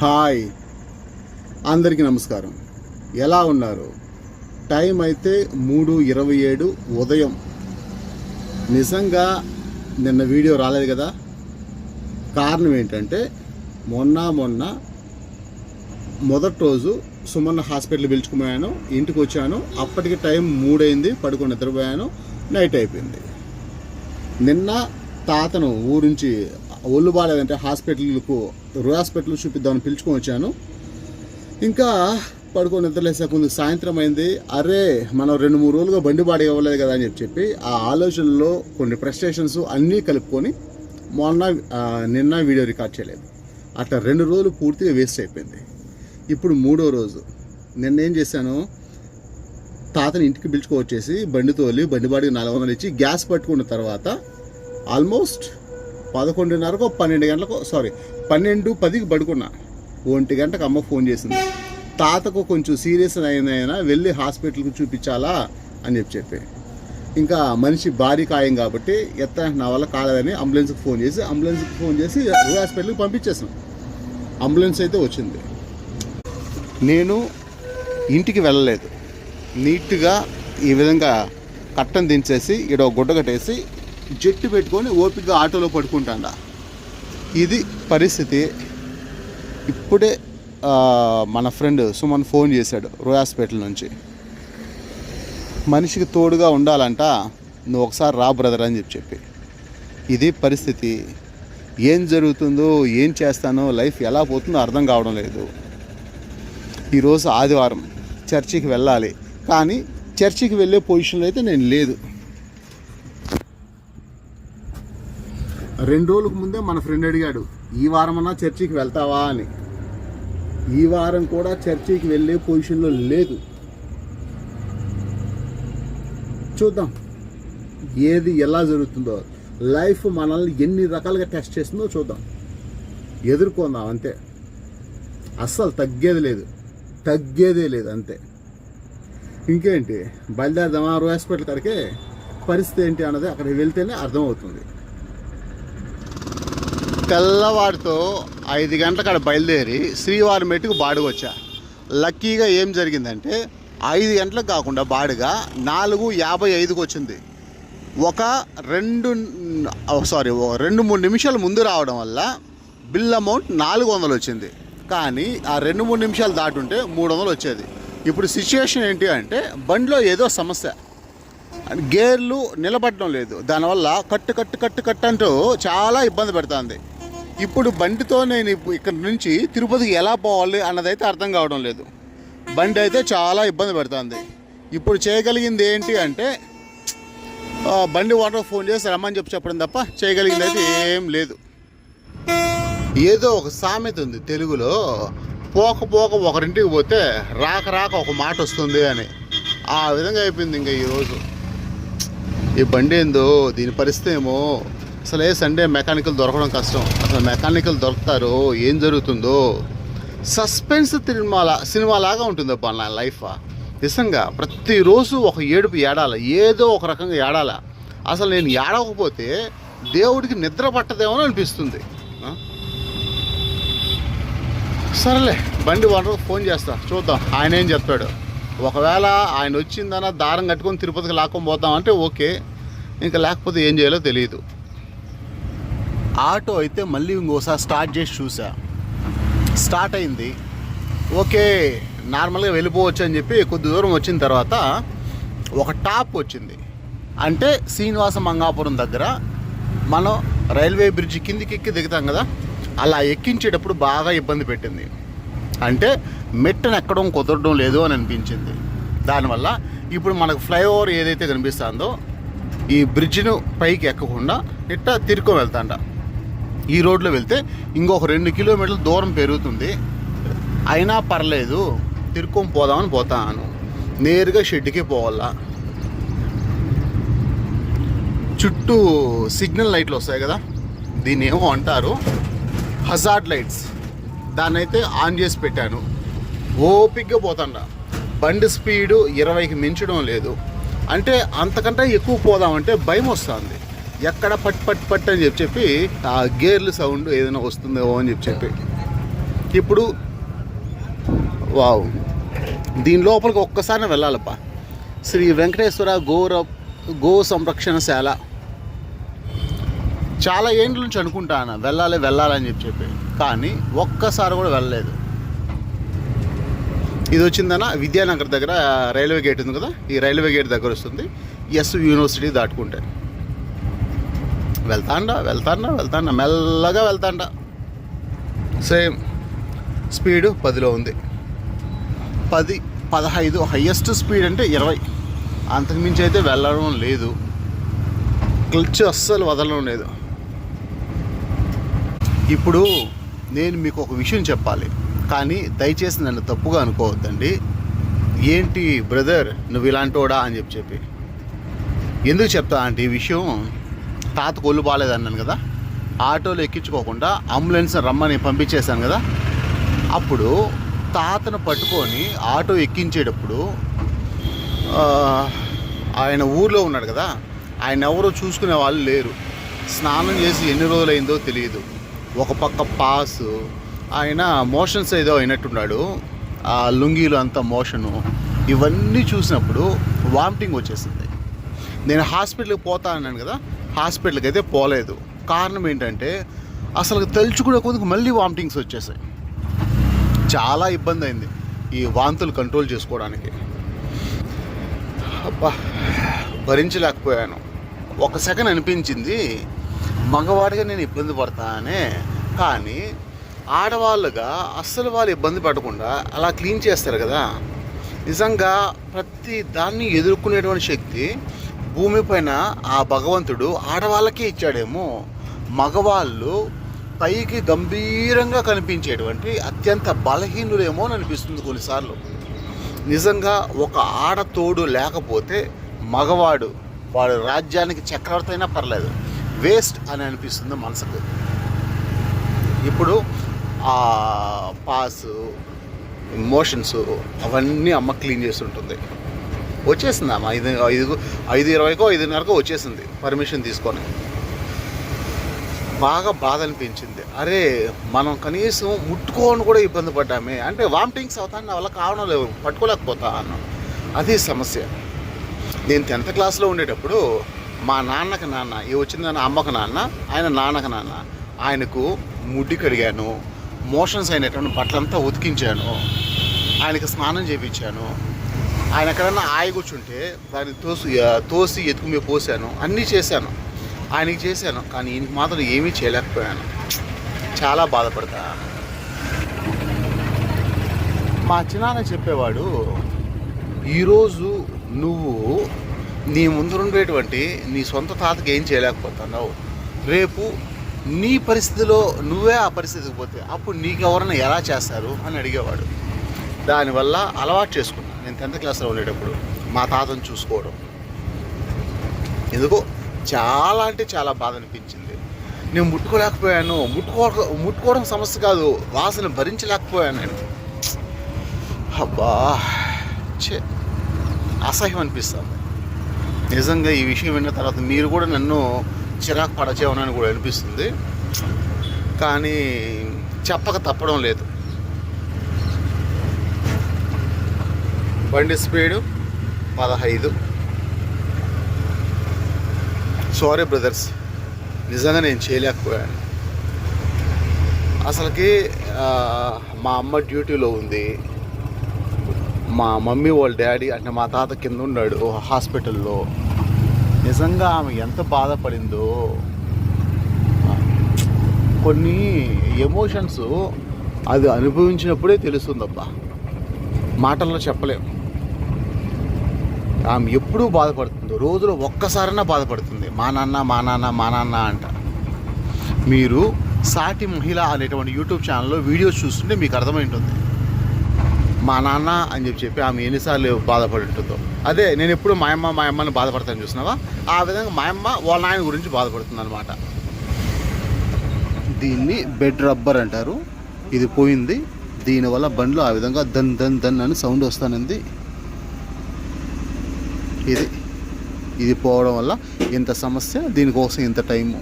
Hi. అందరికీ నమస్కారం. ఎలా ఉన్నారు? టైం అయితే మూడు ఇరవై ఏడు ఉదయం. నిజంగా నిన్న వీడియో రాలేదు కదా? కారణం ఏంటంటే మొన్న మొన్న మొదటి రోజు సుమన్న హాస్పిటల్ పిలుచుకుపోయాను ఇంటికి వచ్చాను అప్పటికి టైం మూడైంది పడుకొని నిద్రపోయాను నైట్ అయిపోయింది. నిన్న తాతను ఊరించి ఒళ్ళు బాగాలేదంటే హాస్పిటల్కు రో హాస్పిటల్ చూపిద్దామని పిలుచుకొని వచ్చాను. ఇంకా పడుకొని నిద్రలేసే కొంచెం సాయంత్రం అయింది. అరే మనం రెండు మూడు రోజులుగా బండి బాడీ ఇవ్వలేదు కదా అని చెప్పి చెప్పి ఆ ఆలోచనలో కొన్ని ప్రెస్టేషన్స్ అన్నీ కలుపుకొని మొన్న నిన్న వీడియో రికార్డ్ చేయలేదు. అట్లా రెండు రోజులు పూర్తిగా వేస్ట్ అయిపోయింది. ఇప్పుడు మూడో రోజు. నిన్న ఏం చేశాను? తాతని ఇంటికి పిలుచుకొచ్చేసి బండి తోలి బండి బాడికి నాలుగు వందలు ఇచ్చి గ్యాస్ పట్టుకున్న తర్వాత ఆల్మోస్ట్ పదకొండున్నరకు పన్నెండు గంటలకు సారీ పన్నెండు పదికి పడుకున్నా. ఒంటి గంటకు అమ్మ ఫోన్ చేసింది. తాతకు కొంచెం సీరియస్ అయినా వెళ్ళి హాస్పిటల్కి చూపించాలా అని చెప్పి చెప్పి. ఇంకా మనిషి భారీ ఖాయం కాబట్టి ఎత్త నా వల్ల కాలేదని అంబులెన్స్కి ఫోన్ చేసి అంబులెన్స్కి ఫోన్ చేసి రూ హాస్పిటల్కి పంపించేసాం అంబులెన్స్ అయితే వచ్చింది. నేను ఇంటికి వెళ్ళలేదు. నీట్గా ఈ విధంగా కట్టను దించేసి ఇక్కడ గుడ్డ కట్టేసి జట్టు పెట్టుకొని ఓపికగా ఆటోలో పడుకుంటాండా. ఇది పరిస్థితి. ఇప్పుడే మన ఫ్రెండ్ సుమన్ ఫోన్ చేశాడు రోయ్ హాస్పిటల్ నుంచి. మనిషికి తోడుగా ఉండాలంట నువ్వు ఒకసారి రా బ్రదర్ అని చెప్పి చెప్పి. ఇది పరిస్థితి. ఏం జరుగుతుందో ఏం చేస్తానో లైఫ్ ఎలా పోతుందో అర్థం కావడం లేదు. ఈరోజు ఆదివారం చర్చికి వెళ్ళాలి. కానీ చర్చికి వెళ్ళే పొజిషన్లో అయితే నేను లేదు. రెండు రోజులకు ముందే మన ఫ్రెండ్ అడిగాడు ఈ వారమన్నా చర్చికి వెళ్తావా? అని. ఈ వారం కూడా చర్చికి వెళ్ళే పొజిషన్లో లేదు. చూద్దాం. ఏది ఎలా జరుగుతుందో. లైఫ్ మనల్ని ఎన్ని రకాలుగా టెస్ట్ చేస్తుందో చూద్దాం. ఎదుర్కొందాం అంతే. అస్సలు తగ్గేది లేదు. తగ్గేదే లేదు అంతే. ఇంకేంటి? బయలుదేరదామా? రో హాస్పిటల్ కడికే పరిస్థితి ఏంటి అన్నది అక్కడికి వెళ్తేనే అర్థమవుతుంది. తెల్లవారితో ఐదు గంటల కాడ బయలుదేరి శ్రీవారి మెట్టుకు బాడుగ వచ్చా. లక్కీగా ఏం జరిగిందంటే ఐదు గంటలకు కాకుండా బాడుగా నాలుగు యాభై ఐదుకు వచ్చింది. ఒక రెండు సారీ రెండు మూడు నిమిషాలు ముందు రావడం వల్ల బిల్ అమౌంట్ నాలుగు వందలు వచ్చింది. కానీ ఆ రెండు మూడు నిమిషాలు దాటుంటే మూడు వందలు వచ్చేది. ఇప్పుడు సిచ్యువేషన్ ఏంటి అంటే బండిలో ఏదో సమస్య. గేర్లు నిలబడడం లేదు. దానివల్ల కట్టు కట్టు కట్టు కట్టు అంటూ చాలా ఇబ్బంది పెడుతుంది. ఇప్పుడు బండితో నేను ఇక్కడ నుంచి తిరుపతికి ఎలా పోవాలి అన్నదైతే అర్థం కావడం లేదు. బండి అయితే చాలా ఇబ్బంది పెడుతుంది. ఇప్పుడు చేయగలిగింది ఏంటి అంటే బండి వాటర్ ఫోన్ చేసి రమ్మని చెప్పి చెప్పడం తప్ప చేయగలిగింది అయితే ఏం లేదు. ఏదో ఒక సామెత ఉంది తెలుగులో పోక పోక ఒకరింటికి పోతే రాక రాక ఒక మాట వస్తుంది అని. ఆ విధంగా అయిపోయింది ఇంకా ఈరోజు ఈ బండి ఏందో దీని పరిస్థితి ఏమో అసలు ఏ సండే మెకానికల్ దొరకడం కష్టం. అసలు మెకానికల్ దొరుకుతారో ఏం జరుగుతుందో. సస్పెన్స్ సినిమాలా సినిమా లాగా ఉంటుందప్ప నా లైఫ్. నిజంగా ప్రతిరోజు ఒక ఏడుపు ఏడాల ఏదో ఒక రకంగా ఏడాల. అసలు నేను ఏడవకపోతే దేవుడికి నిద్ర పట్టదేమో అనిపిస్తుంది. సరేలే బండి ఓనర్ ఫోన్ చేస్తా చూద్దాం. ఆయన ఏం చెప్తాడు ఒకవేళ ఆయన వచ్చిందన్న దారం కట్టుకొని తిరుపతికి లాక్కొని పోతాం అంటే ఓకే. ఇంకా లేకపోతే ఏం చేయాలో తెలియదు. ఆటో అయితే మళ్ళీ ఇంకోసారి స్టార్ట్ చేసి చూసా. స్టార్ట్ అయింది. ఓకే నార్మల్గా వెళ్ళిపోవచ్చు అని చెప్పి కొద్ది దూరం వచ్చిన తర్వాత ఒక టాప్ వచ్చింది. అంటే శ్రీనివాస మంగాపురం దగ్గర మనం రైల్వే బ్రిడ్జ్ కిందికి ఎక్కి దిగుతాం కదా అలా ఎక్కించేటప్పుడు బాగా ఇబ్బంది పెట్టింది. అంటే మెట్టను ఎక్కడం కుదరడం లేదు అని అనిపించింది. దానివల్ల ఇప్పుడు మనకు ఫ్లైఓవర్ ఏదైతే కనిపిస్తుందో ఈ బ్రిడ్జ్ను పైకి ఎక్కకుండా ఇట్ట తిరుక్కొని వెళ్తాండ. ఈ రోడ్లో వెళ్తే ఇంకొక రెండు కిలోమీటర్ల దూరం పెరుగుతుంది. అయినా పర్లేదు తిరుక్కొని పోదామని పోతాను. నేరుగా షెడ్కి పోవాలా. చుట్టూ సిగ్నల్ లైట్లు వస్తాయి కదా దీన్ని ఏమో అంటారు హజార్డ్ లైట్స్. దాన్ని అయితే ఆన్ చేసి పెట్టాను. ఓపిక్గా పోతాండ. బండి స్పీడు ఇరవైకి మించడం లేదు. అంటే అంతకంటే ఎక్కువ పోదామంటే భయం వస్తుంది. ఎక్కడ పట్ పట్ పట్ అని చెప్పి చెప్పి ఆ గేర్లు సౌండ్ ఏదైనా వస్తుందేమో అని చెప్పి చెప్పి. ఇప్పుడు వావ్. దీని లోపలికి ఒక్కసారి వెళ్ళాలప్ప. శ్రీ వెంకటేశ్వర గోర గో సంరక్షణశాల చాలా ఏండ్ల నుంచి అనుకుంటాను వెళ్ళాలి వెళ్ళాలని చెప్పి చెప్పి. కానీ ఒక్కసారి కూడా వెళ్ళలేదు. ఇది వచ్చిందన్న విద్యానగర్ దగ్గర రైల్వే గేట్ ఉంది కదా? ఈ రైల్వే గేట్ దగ్గర వస్తుంది. ఎస్ యూనివర్సిటీ దాటుకుంటే. వెళ్తాండా వెళ్తాండా వెళ్తాండా మెల్లగా వెళ్తాండా. సేమ్ స్పీడు పదిలో ఉంది. పది పదహైదు హయ్యెస్ట్ స్పీడ్ అంటే ఇరవై. అంతకుమించి అయితే వెళ్ళడం లేదు. క్లచ్ అస్సలు వదలడం లేదు. ఇప్పుడు నేను మీకు ఒక విషయం చెప్పాలి. కానీ దయచేసి నన్ను తప్పుగా అనుకోవద్దండి. ఏంటి బ్రదర్ నువ్వు ఇలాంటోడా అని చెప్పి చెప్పి. ఎందుకు చెప్తా అంటే ఈ విషయం తాత కొల్లు బాగాలేదన్నాను కదా. ఆటోలు ఎక్కించుకోకుండా అంబులెన్స్ రమ్మని పంపించేశాను కదా. అప్పుడు తాతను పట్టుకొని ఆటో ఎక్కించేటప్పుడు ఆయన ఊర్లో ఉన్నాడు కదా. ఆయన ఎవరో చూసుకునే వాళ్ళు లేరు. స్నానం చేసి ఎన్ని రోజులైందో తెలియదు. ఒక పక్క పాస్ ఆయన మోషన్స్ ఏదో అయినట్టున్నాడు. ఆ లుంగీలు అంతా మోషను. ఇవన్నీ చూసినప్పుడు వామిటింగ్ వచ్చేసింది. నేను హాస్పిటల్కి పోతా అన్నాను కదా. హాస్పిటల్కి అయితే పోలేదు. కారణం ఏంటంటే అసలు తలుచుకునే కొద్దిగా మళ్ళీ వామిటింగ్స్ వచ్చేసాయి. చాలా ఇబ్బంది అయింది ఈ వాంతులు కంట్రోల్ చేసుకోవడానికి. అబ్బా భరించలేకపోయాను. ఒక సెకండ్ అనిపించింది మగవాడిగా నేను ఇబ్బంది పడతానే కానీ ఆడవాళ్ళుగా అస్సలు వాళ్ళు ఇబ్బంది పడకుండా అలా క్లీన్ చేస్తారు కదా. నిజంగా ప్రతి దాన్ని ఎదుర్కొనేటువంటి శక్తి భూమిపైన ఆ భగవంతుడు ఆడవాళ్ళకే ఇచ్చాడేమో. మగవాళ్ళు పైకి గంభీరంగా కనిపించేటువంటి అత్యంత బలహీనులేమో అనిపిస్తుంది కొన్నిసార్లు. నిజంగా ఒక ఆడతోడు లేకపోతే మగవాడు వాడు రాజ్యానికి చక్రవర్తి అయినా పర్లేదు. వేస్ట్ అని అనిపిస్తుంది మనసుకు. ఇప్పుడు ఆ పాస్ మోషన్స్ అవన్నీ అమ్మ క్లీన్ చేస్తుంటుంది. వచ్చేసింది అమ్మ ఐదు ఐదు ఐదు ఇరవైకో ఐదున్నరకో వచ్చేసింది. పర్మిషన్ తీసుకొని. బాగా బాధ అనిపించింది. అరే మనం కనీసం ముట్టుకోని కూడా ఇబ్బంది పడ్డామే. అంటే వామిటింగ్స్ అవుతాను నా వల్ల కావడం లేవు. పట్టుకోలేకపోతా అన్నాం అది సమస్య. నేను టెన్త్ క్లాస్లో ఉండేటప్పుడు మా నాన్నకి నాన్న ఏ వచ్చింది నా అమ్మకు నాన్న ఆయన నాన్నకు నాన్న ఆయనకు ముడ్డి కడిగాను మోషన్స్ అయినటువంటి బట్టలంతా ఉతికించాను ఆయనకి స్నానం చేయించాను ఆయన ఎక్కడన్నా ఆయ కూర్చుంటే దాన్ని తోసి తోసి ఎత్తుకుమే పోసాను. అన్నీ చేశాను. ఆయనకి చేశాను. కానీ ఈయనకి మాత్రం ఏమీ చేయలేకపోయాను. చాలా బాధపడతా. మా చిన్నాన్న చెప్పేవాడు ఈరోజు నువ్వు నీ ముందరుండేటువంటి నీ సొంత తాతకి ఏం చేయలేకపోతున్నావు. రేపు నీ పరిస్థితిలో నువ్వే ఆ పరిస్థితికి పోతే అప్పుడు నీకెవరైనా ఎలా చేస్తారు? అని అడిగేవాడు. దానివల్ల అలవాటు చేసుకున్నాను టెన్త్ క్లాస్లో ఉండేటప్పుడు మా తాతను చూసుకోవడం. ఎందుకో చాలా అంటే చాలా బాధ అనిపించింది. నేను ముట్టుకోలేకపోయాను ముట్టుకో ముట్టుకోవడం సమస్య కాదు వాసన భరించలేకపోయాను. నేను అబ్బా చే అసహ్యం అనిపిస్తుంది. నిజంగా ఈ విషయం విన్న తర్వాత మీరు కూడా నన్ను చిరాకు పడచేవనని కూడా అనిపిస్తుంది. కానీ చెప్పక తప్పడం లేదు. బండి స్పీడు పదహైదు. సారీ బ్రదర్స్ నిజంగా నేను చేయలేకపోయాను. అసలుకి మా అమ్మ డ్యూటీలో ఉంది. మా మమ్మీ వాళ్ళ డాడీ అంటే మా తాత కింద ఉన్నాడు హాస్పిటల్లో. నిజంగా ఆమె ఎంత బాధపడిందో. కొన్ని ఎమోషన్స్ అది అనుభవించినప్పుడే తెలుస్తుందబ్బా. మాటల్లో చెప్పలేం. ఆమె ఎప్పుడూ బాధపడుతుంది. రోజులో ఒక్కసారైనా బాధపడుతుంది. మా నాన్న మా నాన్న మా నాన్న అంట. మీరు సాటి మహిళ అనేటువంటి యూట్యూబ్ ఛానల్లో వీడియోస్ చూస్తుంటే మీకు అర్థమై ఉంటుంది మా నాన్న అని చెప్పి చెప్పి ఆమె ఎన్నిసార్లు బాధపడి ఉంటుందో అదే నేను ఎప్పుడు మా అమ్మ మా అమ్మని బాధపడతాను చూసినావా ఆ విధంగా మా అమ్మ వాళ్ళ నాయన గురించి బాధపడుతుంది అనమాట దీన్ని బెడ్ రబ్బర్ అంటారు. ఇది పోయింది. దీనివల్ల బండ్లు ఆ విధంగా దన్ దన్ దన్ అని సౌండ్ వస్తానంది. ఇది. ఇది పోవడం వల్ల ఇంత సమస్య దీనికోసం ఇంత టైము.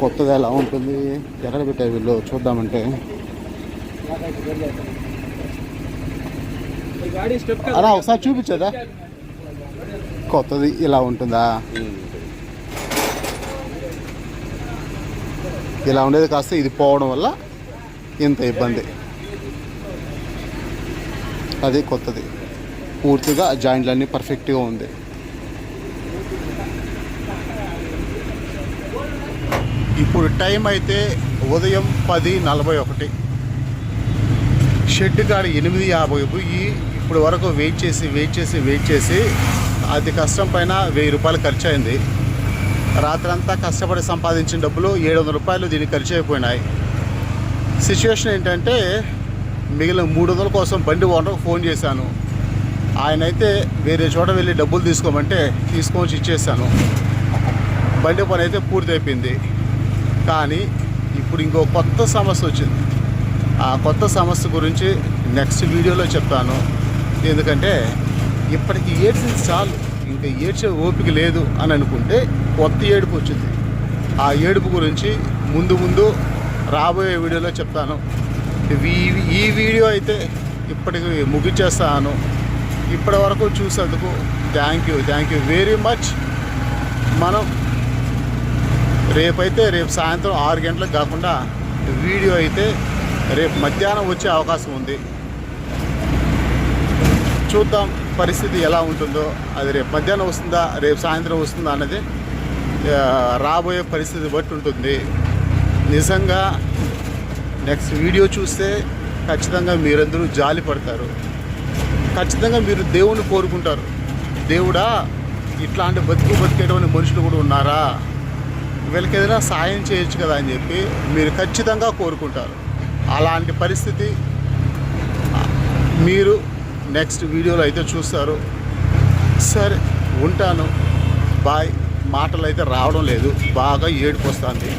కొత్తగా ఎలా ఉంటుంది? ఎక్కడ పెట్టారు వీళ్ళు చూద్దామంటే. అలా ఒకసారి చూపించదా? కొత్తది ఇలా ఉంటుందా? ఇలా ఉండేది కాస్త ఇది పోవడం వల్ల ఇంత ఇబ్బంది. అది కొత్తది. పూర్తిగా జాయింట్లన్నీ పర్ఫెక్ట్గా ఉంది. ఇప్పుడు టైం అయితే ఉదయం పది నలభై ఒకటి. షెడ్ కాడ ఎనిమిది యాభై పోయి ఇప్పుడు వరకు వెయిట్ చేసి వెయిట్ చేసి వెయిట్ చేసి అది కష్టం పైన వెయ్యి రూపాయలు ఖర్చు అయింది రాత్రంతా కష్టపడి సంపాదించిన డబ్బులు ఏడు వందల రూపాయలు దీనికి ఖర్చు అయిపోయినాయి. సిచ్యువేషన్ ఏంటంటే మిగిలిన మూడు వందల కోసం బండి ఓనర్కు ఫోన్ చేశాను. ఆయన అయితే వేరే చోట వెళ్ళి డబ్బులు తీసుకోమంటే తీసుకొని ఇచ్చేసాను బండి పని అయితే పూర్తయిపోయింది. కానీ ఇప్పుడు ఇంకో కొత్త సమస్య వచ్చింది. ఆ కొత్త సమస్య గురించి నెక్స్ట్ వీడియోలో చెప్తాను. ఎందుకంటే ఇప్పటికి ఏడ్చింది చాలు. ఇంకా ఏడ్చే ఓపిక లేదు అని అనుకుంటే కొత్త ఏడుపు వచ్చింది. ఆ ఏడుపు గురించి ముందు ముందు రాబోయే వీడియోలో చెప్తాను. ఈ- ఈ వీడియో అయితే ఇప్పటికి ముగించేస్తాను ఇప్పటి వరకు చూసేందుకు thank you thank you very much మనం రేపైతే రేపు సాయంత్రం ఆరు గంటలకు కాకుండా వీడియో అయితే రేపు మధ్యాహ్నం వచ్చే అవకాశం ఉంది. చూద్దాం. పరిస్థితి ఎలా ఉంటుందో అది రేపు మధ్యాహ్నం వస్తుందా రేపు సాయంత్రం వస్తుందా అన్నది రాబోయే పరిస్థితి బట్టి ఉంటుంది. నిజంగా నెక్స్ట్ వీడియో చూస్తే ఖచ్చితంగా మీరందరూ జాలి పడతారు. ఖచ్చితంగా మీరు దేవుణ్ణి కోరుకుంటారు. దేవుడా ఇట్లాంటి బతుకు బతికేటువంటి మనుషులు కూడా ఉన్నారా? వీళ్ళకి ఏదైనా సాయం చేయొచ్చు కదా అని చెప్పి మీరు ఖచ్చితంగా కోరుకుంటారు. అలాంటి పరిస్థితి మీరు నెక్స్ట్ వీడియోలో అయితే చూస్తారు. సరే ఉంటాను. బాయ్. మాటలు అయితే రావడం లేదు. బాగా ఏడుపు వస్తుంది.